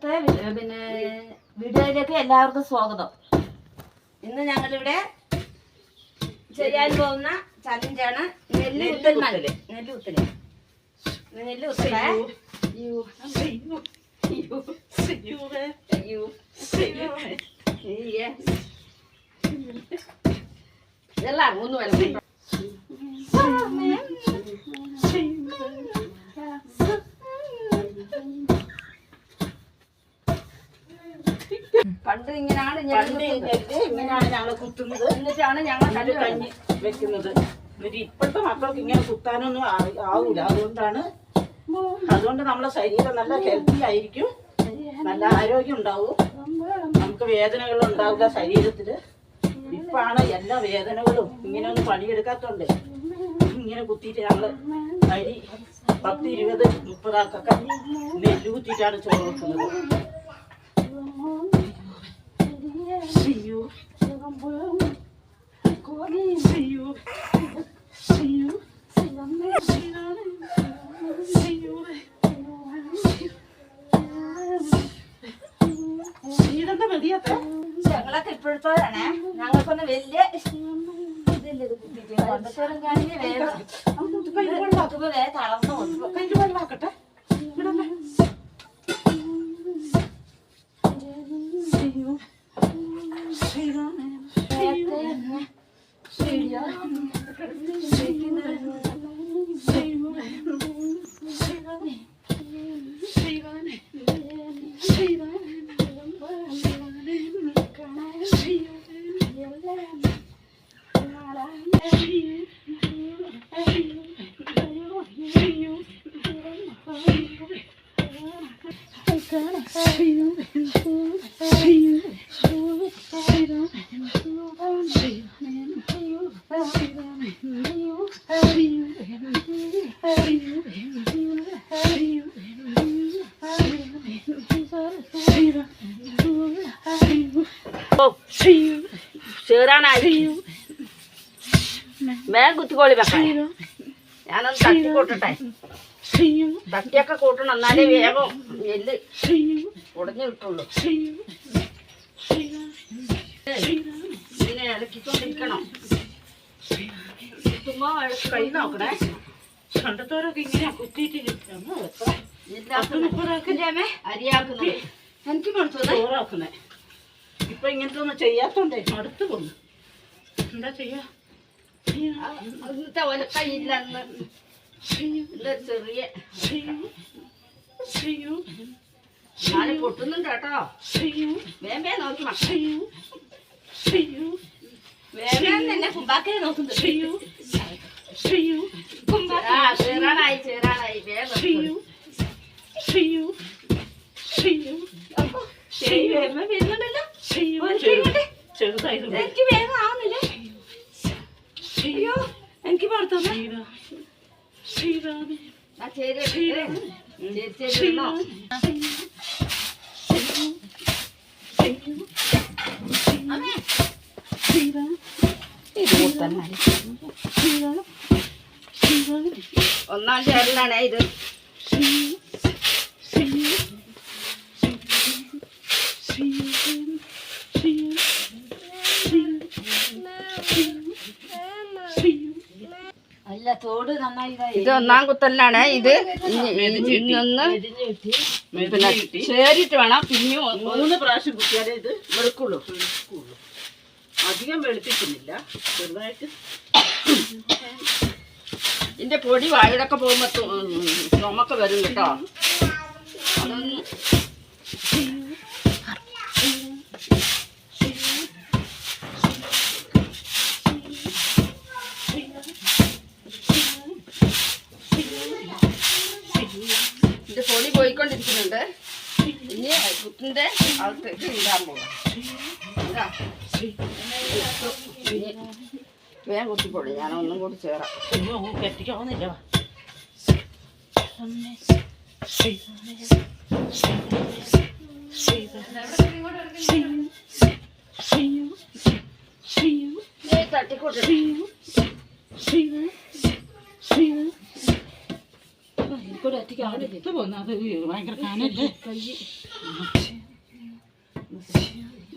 ഇന്നത്തെ പിന്നെ വീഡിയോയിലേക്ക് എല്ലാവർക്കും സ്വാഗതം. ഇന്ന് ഞങ്ങളിവിടെ ചെയ്യാൻ പോകുന്ന ചലഞ്ചാണ് നെല്ല് ഉത്തൽ നല്ല നെല്ല് ഉത്തൽ നെല്ല് ഉത്തല അയ്യോ. അയ്യോ. അയ്യേ. ഇതെല്ലാം മൂന്ന് വരെ പണ്ട് ഇങ്ങനെയാണ് ഞങ്ങൾ കുത്തുന്നത്. എന്നിട്ടാണ് ഞങ്ങൾ എന്നിട്ട് കഞ്ഞി വെക്കുന്നത്. എന്നിട്ട് ഇപ്പോഴത്തെ മക്കൾക്ക് ഇങ്ങനെ കുത്താനൊന്നും ആവൂല. അതുകൊണ്ടാണ് അതുകൊണ്ട് നമ്മളെ ശരീരം നല്ല ഹെൽത്തി ആയിരിക്കും. നല്ല ആരോഗ്യം ഉണ്ടാവും. നമുക്ക് വേദനകൾ ഉണ്ടാവില്ല ശരീരത്തിൽ. ഇപ്പാണ് എല്ലാ വേദനകളും ഇങ്ങനെ ഒന്നും പണിയെടുക്കാത്തോണ്ട് ഇങ്ങനെ കുത്തിയിട്ട് ഞങ്ങൾ അരി പത്ത് ഇരുപത് മുപ്പതാക്കൊക്കെ നെല്ല് കുത്തിയിട്ടാണ് ചോറ് വെക്കുന്നത്. അയ്യോ അയ്യോ അയ്യോ ഇതെന്താ മതിയാത്ത ഞങ്ങളൊക്കെ ഇപ്പോഴത്തോരാണേ ഞങ്ങൾക്കൊന്നും വലിയ ഇതില്ല ഇത് കുത്തിയിട്ട് പണ്ടത്തോരം കാണി വേഗം വെക്കുമ്പോ വേഗം തളർന്നു പോകും കയ്യിൽ വെള്ളമാക്കട്ടെ ഇവിടല്ലേ ചേറാനായി വേഗം കുത്തിക്കോളി വെക്കാം. ഞാനൊന്ന് തട്ടി കൂട്ടട്ടെ. തട്ടിയൊക്കെ കൂട്ടണം എന്നാലേ വേഗം എല്ല് ഉടഞ്ഞു കിട്ടുള്ളൂ. ഇങ്ങനെ ഇളക്കിക്കൊണ്ടിരിക്കണം ചുമ്മാ കൈ നോക്കണേ. കണ്ടത്തോരൊക്കെ ഇങ്ങനെ കുത്തിയിട്ട് ഇല്ലാത്തേ അരിയാക്കുന്നത്. എനിക്ക് മടുത്തു ചോറാക്കുന്നേ. ഇപ്പൊ ഇങ്ങനത്തെ ഒന്നും ചെയ്യാത്തോണ്ടേ അടുത്ത് പോന്നു. എന്താ ചെയ്യാ? ചെറിയ. നാളെ പൊട്ടുന്നുണ്ട് കേട്ടോ. വേം വേം നോക്കി മക്കൾ വേം വേം തന്നെ കുമ്പാക്കേ നോക്കുന്നത് ആ ചേറാനായി ചേറാനായി വേഗം എനിക്ക് വേഗം ആവുന്നില്ല. അയ്യോ എനിക്ക് കൊടുത്തന്നെ. ഒന്നാം ചേരലാണ് ഇത്. ഇത് ഒന്നാം കുത്തലിലാണ് ഇത്. ഇനി- ഇന്നൊന്ന് പിന്നെ ചേരിട്ട് വേണം. പിന്നെ മൂന്ന് പ്രാവശ്യം കുത്തിയാലേ ഇത് വെളുക്കുള്ളൂ. വെളുക്കുള്ളൂ. അധികം വെളുപ്പിക്കുന്നില്ല. ചെറുതായിട്ട്. ഇതിന്റെ പൊടി വായിലൊക്കെ പോകുമ്പോ ചുമക്ക് വരും കേട്ടോ. അതൊന്ന് ഇതിന്റെ പൊടി പോയിക്കൊണ്ടിരിക്കുന്നുണ്ട്. ഇനി കുത്തിന്റെ അകത്തേക്ക് ഇടാൻ പോകാം ഇതാ. വേഗം കുത്തിപ്പൊടി ഒന്നും കൂടി ചേരാം. അയ്യോ കെട്ടിക്കാവുന്നില്ല തട്ടിക്കൂട്ടി ഇവിടെ ഭയങ്കര കാനല്ലേ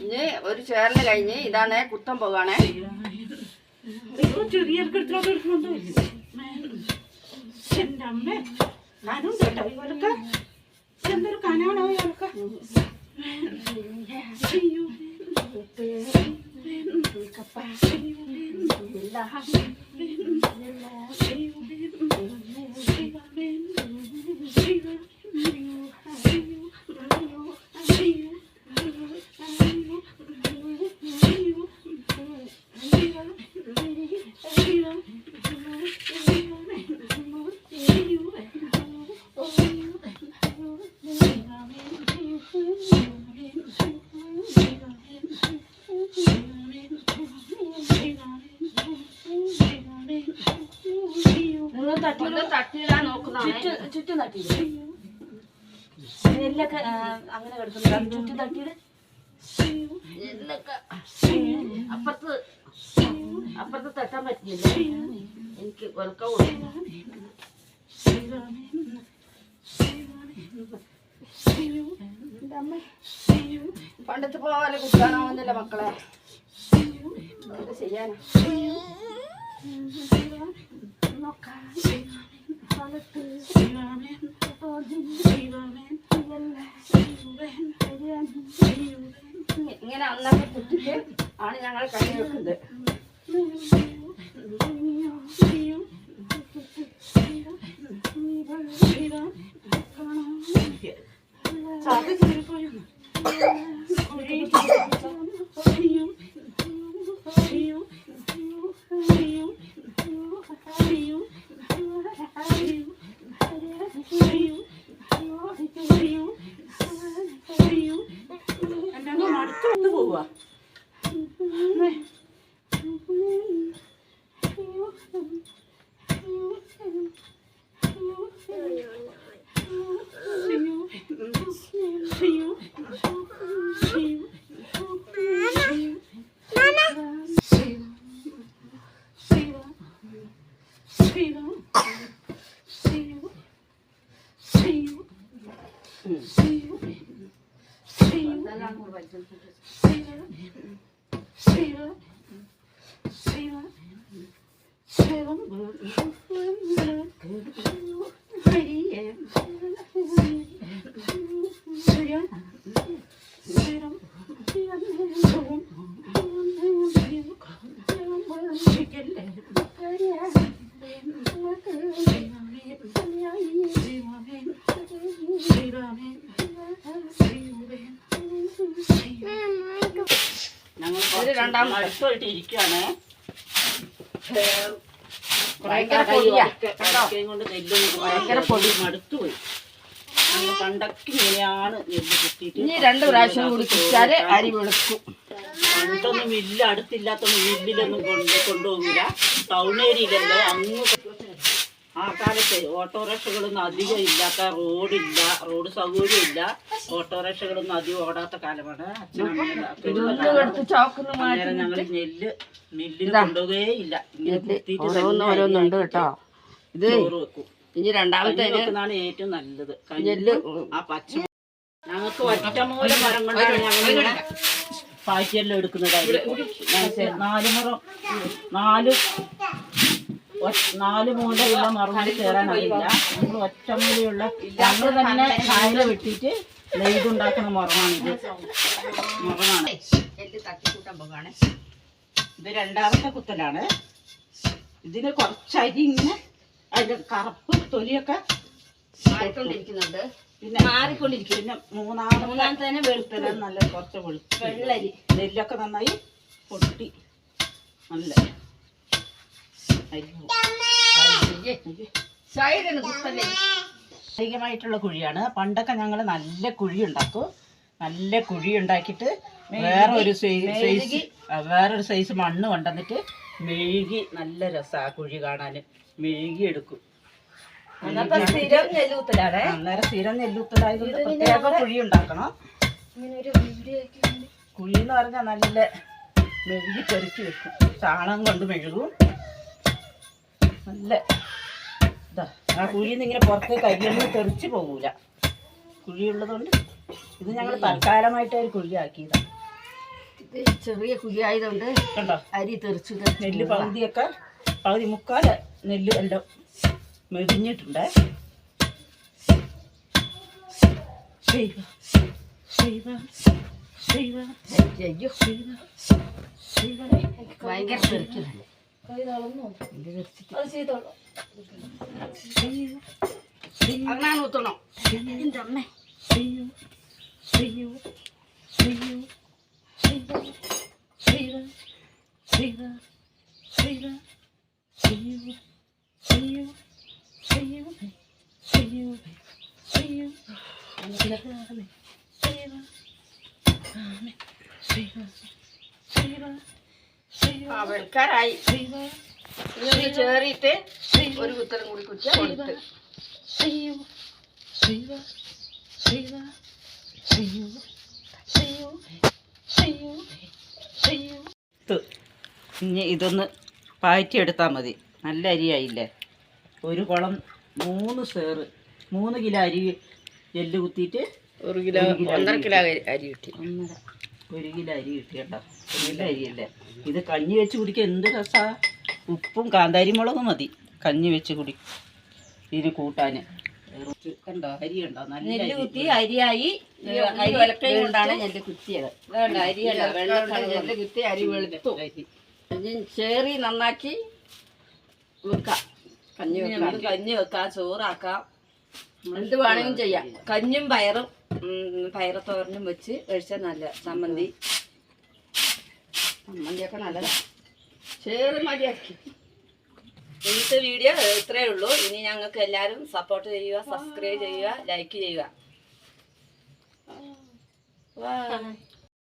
ഇനി ഒരു ചേറിന് കഴിഞ്ഞ് ഇതാണ് കുത്തം പോകാണേ. ചെറിയ എന്തൊരു കനാണോ ഇയാൾക്ക് അയ്യോ നെല്ലൊക്കെ അങ്ങനെ കിടക്കുന്നുണ്ട് ചുറ്റും തട്ടിയിട് നെല്ലൊക്കെ അപ്പുറത്ത് അപ്പുറത്ത് തട്ടാൻ പറ്റില്ല. എനിക്ക് വെറുക്കം പണ്ടത്തെ പോലെ കുത്താനാവുന്നില്ല മക്കളെ ചെയ്യാനാ ആണ് ഞങ്ങൾ കഞ്ഞി വെക്കുന്നത്. ചാക്ക് കീറിപ്പോയെന്ന് ഞങ്ങൾ ഒരു രണ്ടാം അടുത്തായിട്ട് ഇരിക്കുകയാണ് ഭയങ്കര പൊടിയാ, കൊണ്ട്? നെല്ലൊന്നും ഭയങ്കര പൊടി. മടുത്തുപോയി. ഞങ്ങൾ പണ്ടൊക്കെ ഇങ്ങനെയാണ് നെല്ല് കുത്തിയിട്ട് ഇനി രണ്ട് പ്രാവശ്യം കൂടി കുടിച്ചാൽ അരി വെളുക്കും. പണ്ടൊന്നും മില്ല് അടുത്തില്ലാത്തൊന്നും മില്ലിലൊന്നും കൊണ്ട് കൊണ്ടുപോകില്ല ടൗൺ ഏരിയയിലല്ലേ അങ്ങ് ആ കാലത്ത് ഓട്ടോറിക്ഷകളൊന്നും അധികം ഇല്ലാത്ത റോഡില്ല റോഡ് സൗകര്യമില്ല. ഓട്ടോറിക്ഷകളൊന്നും അധികം ഓടാത്ത കാലമാണ്. അച്ഛനും ഞങ്ങൾ നെല്ല് മില്ലിൽ കൊണ്ടുപോകേ ഇല്ല. ഓരോന്നുണ്ട് കേട്ടോ. ഇത് ഇനി രണ്ടാമത്തെ വെക്കുന്നതാണ് ഏറ്റവും നല്ലത്. നെല്ല് ആ പച്ച ഞങ്ങൾക്ക് ഒറ്റമൂല മരങ്ങളാണ് ഞങ്ങൾ പായ്ക്കെല്ലാം എടുക്കുന്നത്. നാല് മുറം നാല് നാല് മൂലയുള്ള മറുപടി കയറാൻ അറിയില്ല നമ്മൾ ഒറ്റമൂലയുള്ള ഞങ്ങൾ തന്നെ കായല വെട്ടിയിട്ട് നെയ്തുണ്ടാക്കുന്ന മുറമാണിത് മുറമാണ് ഇത് രണ്ടാമത്തെ കുത്തലാണ്. ഇതിന് കുറച്ച് അരി ഇങ്ങനെ അതിന്റെ കറുപ്പ് തൊലിയൊക്കെ മാറിക്കൊണ്ടിരിക്കുന്നുണ്ട്. പിന്നെ മാറിക്കൊണ്ടിരിക്കും. പിന്നെ മൂന്നാമത്തെ മൂന്നാമത്തെ തന്നെ കുത്തലാണ് നല്ല കുറച്ച് വെളുത്ത വെള്ളരി. നെല്ലൊക്കെ നന്നായി പൊട്ടി. നല്ല. സൈഡിന് കുത്തല്ലേ കായികമായിട്ടുള്ള കുഴിയാണ്. പണ്ടൊക്കെ ഞങ്ങൾ നല്ല കുഴി ഉണ്ടാക്കും നല്ല കുഴി ഉണ്ടാക്കിയിട്ട് വേറെ ഒരു സൈസ് വേറൊരു സൈസ് മണ്ണ് കൊണ്ടുവന്നിട്ട് മെഴുകി നല്ല രസമാണ് കുഴി കാണാൻ മെഴുകി എടുക്കും. സ്ഥിരം അന്നേരം സ്ഥിരം നെല്ലൂത്തലായതുകൊണ്ട് പ്രത്യേക കുഴി ഉണ്ടാക്കണം. കുഴി എന്ന് പറഞ്ഞാൽ നല്ല മെഴുകി പെറുക്കി വെക്കും. ചാണകം കൊണ്ട് മെഴുകും. നല്ല ആ കുഴിയിൽ നിന്ന് ഇങ്ങനെ പുറത്തേക്ക് അരിയൊന്നും തെറിച്ച് പോകൂല. കുഴിയുള്ളതുകൊണ്ട് ഇത് ഞങ്ങൾ തൽക്കാലമായിട്ട് ഒരു കുഴിയാക്കിയതാണ് ഇത് ചെറിയ കുഴി ആയതുകൊണ്ട് കണ്ടോ? അരി തെറിച്ചു നെല്ല് പകുതിയൊക്കെ പകുതി മുക്കാൽ നെല്ല് എല്ലാം മെതിഞ്ഞിട്ടുണ്ട്. ശൈവ ശൈവ ശൈവ ശൈവ ശൈവ ഭയങ്കര തെറിക്കുന്നുണ്ട് അങ്ങനെ ഊത്തണം? എന്റെ അമ്മേ. ആ വെളുക്കാറായി ഇതൊന്ന് ചേറിയിട്ട് ഒരു കുത്തരം കൂടി കൊടുത്ത്. ഇനി ഇതൊന്ന് പാറ്റിയെടുത്താൽ മതി. നല്ല അരിയായില്ലേ? ഒരു കുളം മൂന്ന് സേറ് മൂന്ന് കിലോ അരി എല്ല് കുത്തിയിട്ട് ഒരു കിലോ ഒന്നര കിലോ അരി കിട്ടി. ഒന്നര. ഒരു കിലോ അരി കിട്ടിയട്ടോ. ഒരു കിലോ അരിയല്ലേ ഇത് കഞ്ഞി വെച്ച് കുടിക്കാൻ എന്ത് രസാ? ഉപ്പും കാന്താരി മുളകും മതി. കഞ്ഞി വെച്ച് കുടി. ഇതിന് കൂട്ടാന്. കുറച്ച് കണ്ടോ? അരി ഉണ്ടോ നല്ല അരി. കുത്തി അരിയായി. അരി കൊണ്ടാണ് നെല്ല് കുത്തിയത്. വെള്ളം നെല്ല് കുത്തി അരി വെളുത്തു. അരി. ചേറി നന്നാക്കി വെക്കാം. കഞ്ഞി വെക്കാം. കഞ്ഞി വെക്കാം ചോറാക്കാം. എന്ത് വേണമെങ്കിലും ചെയ്യാം. കഞ്ഞും പയറും. ഉം, പയറത്തോരനും വെച്ച് കഴിച്ചാൽ നല്ല ചമ്മന്തി. ചമ്മന്തിയൊക്കെ നല്ലതാണ് ചേറി മതിയാക്കി. ഇന്നത്തെ വീഡിയോ ഇത്രയേ ഉള്ളൂ. ഇനി ഞങ്ങൾക്ക് എല്ലാവരും സപ്പോർട്ട് ചെയ്യുക സബ്സ്ക്രൈബ് ചെയ്യുക ലൈക്ക് ചെയ്യുക.